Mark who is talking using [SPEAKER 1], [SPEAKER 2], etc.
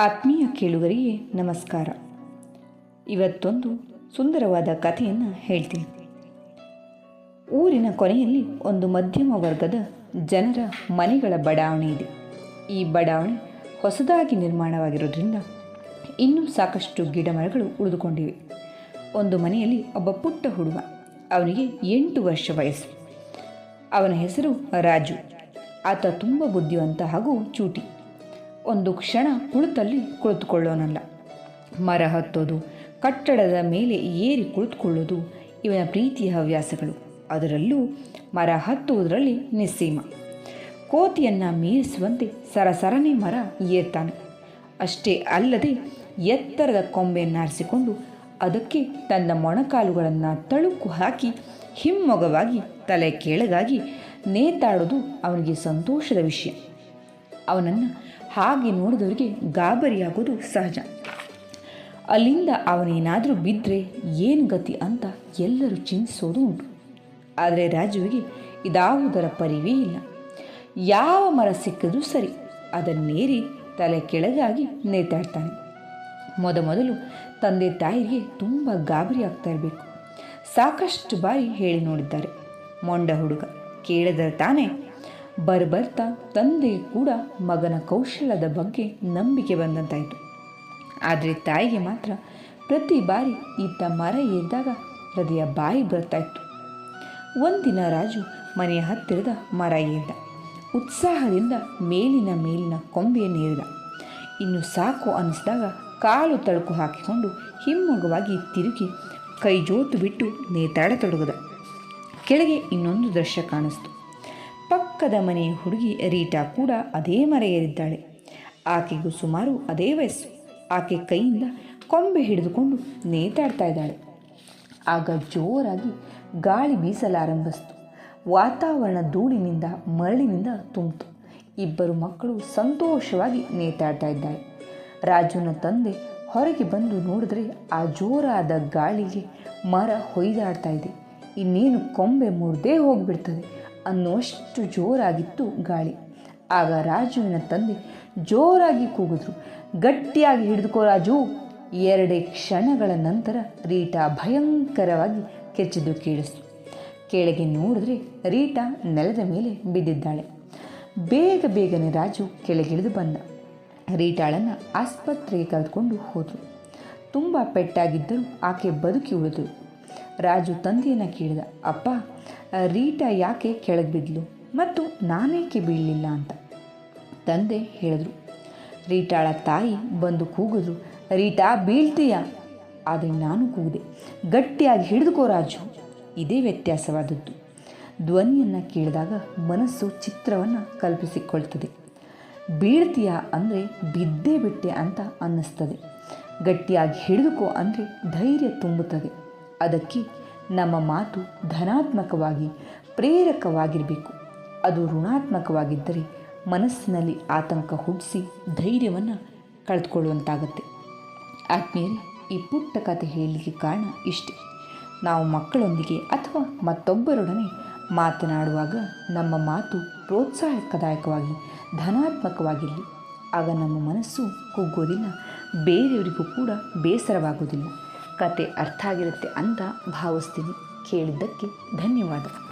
[SPEAKER 1] ಆತ್ಮೀಯ ಕೇಳುಗರಿಗೆ ನಮಸ್ಕಾರ. ಇವತ್ತೊಂದು ಸುಂದರವಾದ ಕಥೆಯನ್ನು ಹೇಳ್ತೀನಿ. ಊರಿನ ಕೊನೆಯಲ್ಲಿ ಒಂದು ಮಧ್ಯಮ ವರ್ಗದ ಜನರ ಮನೆಗಳ ಬಡಾವಣೆ ಇದೆ. ಈ ಬಡಾವಣೆ ಹೊಸದಾಗಿ ನಿರ್ಮಾಣವಾಗಿರೋದ್ರಿಂದ ಇನ್ನೂ ಸಾಕಷ್ಟು ಗಿಡಮರಗಳು ಉಳಿದುಕೊಂಡಿವೆ. ಒಂದು ಮನೆಯಲ್ಲಿ ಒಬ್ಬ ಪುಟ್ಟ ಹುಡುಗ, ಅವನಿಗೆ ಎಂಟು ವರ್ಷ ವಯಸ್ಸು. ಅವನ ಹೆಸರು ರಾಜು. ಆತ ತುಂಬ ಬುದ್ಧಿವಂತ ಹಾಗೂ ಚೂಟಿ. ಒಂದು ಕ್ಷಣ ಕುಳಿತಲ್ಲಿ ಕುಳಿತುಕೊಳ್ಳೋನಲ್ಲ. ಮರ ಹತ್ತೋದು, ಕಟ್ಟಡದ ಮೇಲೆ ಏರಿ ಕುಳಿತುಕೊಳ್ಳೋದು ಇವನ ಪ್ರೀತಿಯ ಹವ್ಯಾಸಗಳು. ಅದರಲ್ಲೂ ಮರ ಹತ್ತುವುದರಲ್ಲಿ ನಿಸ್ಸೀಮ. ಕೋತಿಯನ್ನು ಮೀರಿಸುವಂತೆ ಸರಸರನೆ ಮರ ಏರ್ತಾನೆ. ಅಷ್ಟೇ ಅಲ್ಲದೆ ಎತ್ತರದ ಕೊಂಬೆಯನ್ನಾರಿಸಿಕೊಂಡು ಅದಕ್ಕೆ ತನ್ನ ಮೊಣಕಾಲುಗಳನ್ನು ತಳುಕು ಹಾಕಿ ಹಿಮ್ಮೊಗವಾಗಿ ತಲೆ ಕೆಳಗಾಗಿ ನೇತಾಡೋದು ಅವನಿಗೆ ಸಂತೋಷದ ವಿಷಯ. ಅವನನ್ನು ಹಾಗೆ ನೋಡಿದವರಿಗೆ ಗಾಬರಿಯಾಗೋದು ಸಹಜ. ಅಲ್ಲಿಂದ ಅವನೇನಾದರೂ ಬಿದ್ದರೆ ಏನು ಗತಿ ಅಂತ ಎಲ್ಲರೂ ಚಿಂತಿಸೋದು ಉಂಟು. ಆದರೆ ರಾಜುವಿಗೆ ಇದಾವುದರ ಪರಿವೇ ಇಲ್ಲ. ಯಾವ ಮರ ಸಿಕ್ಕಿದ್ರೂ ಸರಿ ಅದನ್ನೇರಿ ತಲೆ ಕೆಳಗಾಗಿ ನೇತಾಡ್ತಾನೆ. ಮೊದಮೊದಲು ತಂದೆ ತಾಯಿಗೆ ತುಂಬ ಗಾಬರಿ ಆಗ್ತಾ ಇರಬೇಕು. ಸಾಕಷ್ಟು ಬಾರಿ ಹೇಳಿ ನೋಡಿದ್ದಾರೆ. ಮೊಂಡ ಹುಡುಗ ಕೇಳಿದರೆ ತಾನೇ ಬರ್ಬರ್ತಾ ತಂದೆ ಕೂಡ ಮಗನ ಕೌಶಲ್ಯದ ಬಗ್ಗೆ ನಂಬಿಕೆ ಬಂದಂತಾಯಿತು. ಆದರೆ ತಾಯಿಗೆ ಮಾತ್ರ ಪ್ರತಿ ಬಾರಿ ಈತ ಮರ ಏರಿದಾಗ ಹೃದಯ ಬಾಯಿ ಬರ್ತಾಯಿತ್ತು ಒಂದಿನ ರಾಜು ಮನೆಯ ಹತ್ತಿರದ ಮರ ಏರಿದ. ಉತ್ಸಾಹದಿಂದ ಮೇಲಿನ ಮೇಲಿನ ಕೊಂಬೆಯನ್ನೇರಿದ ಇನ್ನು ಸಾಕು ಅನ್ನಿಸಿದಾಗ ಕಾಲು ತಳುಕು ಹಾಕಿಕೊಂಡು ಹಿಮ್ಮೊಗವಾಗಿ ತಿರುಗಿ ಕೈ ಜೋತು ಬಿಟ್ಟು ನೇತಾಡತೊಡಗದ. ಕೆಳಗೆ ಇನ್ನೊಂದು ದೃಶ್ಯ ಕಾಣಿಸ್ತು. ಪಕ್ಕದ ಮನೆಯ ಹುಡುಗಿ ರೀಟಾ ಕೂಡ ಅದೇ ಮರ ಏರಿದ್ದಾಳೆ ಆಕೆಗೂ ಸುಮಾರು ಅದೇ ವಯಸ್ಸು. ಆಕೆ ಕೈಯಿಂದ ಕೊಂಬೆ ಹಿಡಿದುಕೊಂಡು ನೇತಾಡ್ತಾ ಇದ್ದಾಳೆ. ಆಗ ಜೋರಾಗಿ ಗಾಳಿ ಬೀಸಲಾರಂಭಿಸ್ತು. ವಾತಾವರಣ ಧೂಳಿನಿಂದ ಮರಳಿನಿಂದ ತುಂಬಿತು. ಇಬ್ಬರು ಮಕ್ಕಳು ಸಂತೋಷವಾಗಿ ನೇತಾಡ್ತಾ ಇದ್ದಾಳೆ. ರಾಜುನ ತಂದೆ ಹೊರಗೆ ಬಂದು ನೋಡಿದ್ರೆ ಆ ಜೋರಾದ ಗಾಳಿಗೆ ಮರ ಹೊಯ್ದಾಡ್ತಾ ಇದೆ. ಇನ್ನೇನು ಕೊಂಬೆ ಮುರಿದೇ ಹೋಗಿಬಿಡ್ತದೆ. ಅನ್ನುವಷ್ಟು ಜೋರಾಗಿತ್ತು ಗಾಳಿ. ಆಗ ರಾಜುವಿನ ತಂದೆ ಜೋರಾಗಿ ಕೂಗಿದ್ರು. ಗಟ್ಟಿಯಾಗಿ ಹಿಡಿದುಕೋ ರಾಜು. ಎರಡೇ ಕ್ಷಣಗಳ ನಂತರ ರೀಟಾ ಭಯಂಕರವಾಗಿ ಕೆಚ್ಚಿದ್ದು ಕೇಳಿಸ್ತು. ಕೆಳಗೆ ನೋಡಿದ್ರೆ ರೀಟಾ ನೆಲದ ಮೇಲೆ ಬಿದ್ದಿದ್ದಾಳೆ. ಬೇಗ ಬೇಗನೆ ರಾಜು ಕೆಳಗಿಳಿದು ಬಂದ. ರೀಟಾಳನ್ನು ಆಸ್ಪತ್ರೆಗೆ ಕರೆದುಕೊಂಡು ಹೋದರು. ತುಂಬ ಪೆಟ್ಟಾಗಿದ್ದರೂ ಆಕೆ ಬದುಕಿ ಉಳಿದಳು ರಾಜು ತಂದೆಯನ್ನು ಕೇಳಿದ, ಅಪ್ಪ ರೀಟಾ ಯಾಕೆ ಕೆಳಗೆ ಬಿದ್ಲು ಮತ್ತು ನಾನೇಕೆ ಬೀಳಲಿಲ್ಲ ಅಂತ? ತಂದೆ ಹೇಳಿದ್ರು, ರೀಟಾಳ ತಾಯಿ ಬಂದು ಕೂಗಿದ್ರು, ರೀಟಾ, ಬೀಳ್ತೀಯ? ಆದರೆ ನಾನು ಕೂಗಿದೆ ಗಟ್ಟಿಯಾಗಿ ಹಿಡಿದುಕೋ ರಾಜು. ಇದೇ ವ್ಯತ್ಯಾಸವಾದದ್ದು. ಧ್ವನಿಯನ್ನು ಕೇಳಿದಾಗ ಮನಸ್ಸು ಚಿತ್ರವನ್ನು ಕಲ್ಪಿಸಿಕೊಳ್ತದೆ. ಬೀಳ್ತೀಯ ಅಂದರೆ ಬಿದ್ದೇ ಬಿಟ್ಟೆ ಅಂತ ಅನ್ನಿಸ್ತದೆ. ಗಟ್ಟಿಯಾಗಿ ಹಿಡಿದುಕೋ ಅಂದರೆ ಧೈರ್ಯ ತುಂಬುತ್ತದೆ. ಅದಕ್ಕೆ ನಮ್ಮ ಮಾತು ಧನಾತ್ಮಕವಾಗಿ, ಪ್ರೇರಕವಾಗಿರಬೇಕು. ಅದು ಋಣಾತ್ಮಕವಾಗಿದ್ದರೆ ಮನಸ್ಸಿನಲ್ಲಿ ಆತಂಕ ಹುಟ್ಟಿಸಿ ಧೈರ್ಯವನ್ನು ಕಳೆದುಕೊಳ್ಳುವಂತಾಗತ್ತೆ. ಆತ್ಮೀಯರೇ, ಈ ಪುಟ್ಟ ಕಥೆ ಹೇಳಲಿಕ್ಕೆ ಕಾರಣ ಇಷ್ಟೆ. ನಾವು ಮಕ್ಕಳೊಂದಿಗೆ ಅಥವಾ ಮತ್ತೊಬ್ಬರೊಡನೆ ಮಾತನಾಡುವಾಗ ನಮ್ಮ ಮಾತು ಪ್ರೋತ್ಸಾಹಕದಾಯಕವಾಗಿ, ಧನಾತ್ಮಕವಾಗಿರಲಿ. ಆಗ ನಮ್ಮ ಮನಸ್ಸು ಕುಗ್ಗೋದಿಲ್ಲ, ಬೇರೆಯವರಿಗೂ ಕೂಡ ಬೇಸರವಾಗೋದಿಲ್ಲ. ಕತೆ ಅರ್ಥ ಆಗಿರುತ್ತೆ ಅಂತ ಭಾವಿಸ್ತೀನಿ. ಕೇಳಿದ್ದಕ್ಕೆ ಧನ್ಯವಾದ